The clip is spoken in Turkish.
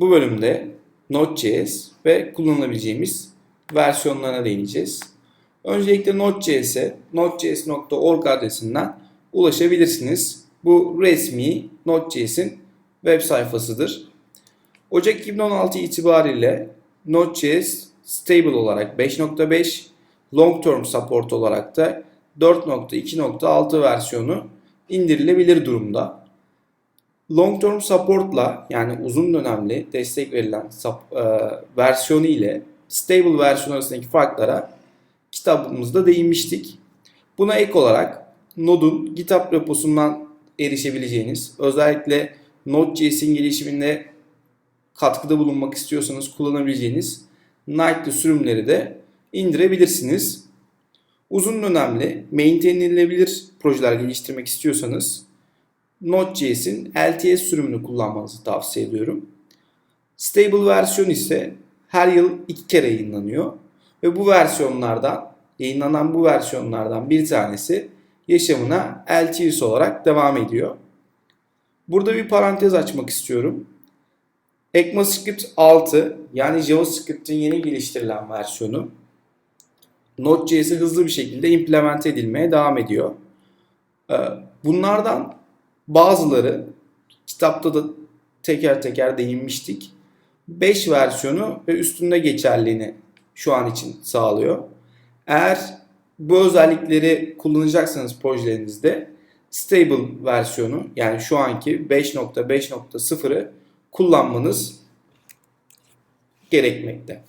Bu bölümde Node.js ve kullanılabileceğimiz versiyonlarına değineceğiz. Öncelikle Node.js'e nodejs.org adresinden ulaşabilirsiniz. Bu resmi Node.js'in web sayfasıdır. Ocak 2016 itibariyle Node.js stable olarak 5.5, long term support olarak da 4.2.6 versiyonu indirilebilir durumda. Long term support'la yani uzun dönemli destek verilen e, versiyonu ile stable versiyon arasındaki farklara kitabımızda değinmiştik. Buna ek olarak Node'un GitHub reposundan erişebileceğiniz, özellikle Node.js'in gelişiminde katkıda bulunmak istiyorsanız kullanabileceğiniz Nightly sürümleri de indirebilirsiniz. Uzun dönemli, maintainlenebilir projeler geliştirmek istiyorsanız Node.js'in LTS sürümünü kullanmanızı tavsiye ediyorum. Stable versiyon ise her yıl iki kere yayınlanıyor. Ve bu versiyonlardan, yayınlanan bu versiyonlardan bir tanesi yaşamına LTS olarak devam ediyor. Burada bir parantez açmak istiyorum. ECMAScript 6 yani JavaScript'in yeni geliştirilen versiyonu Node.js'e hızlı bir şekilde implement edilmeye devam ediyor. Ee, Bunlardan bazıları kitapta da teker teker değinmiştik. 5 versiyonu ve üstünde geçerliğini şu an için sağlıyor. Eğer bu özellikleri kullanacaksanız projelerinizde stable versiyonu yani şu anki 5.5.0'ı kullanmanız gerekmekte.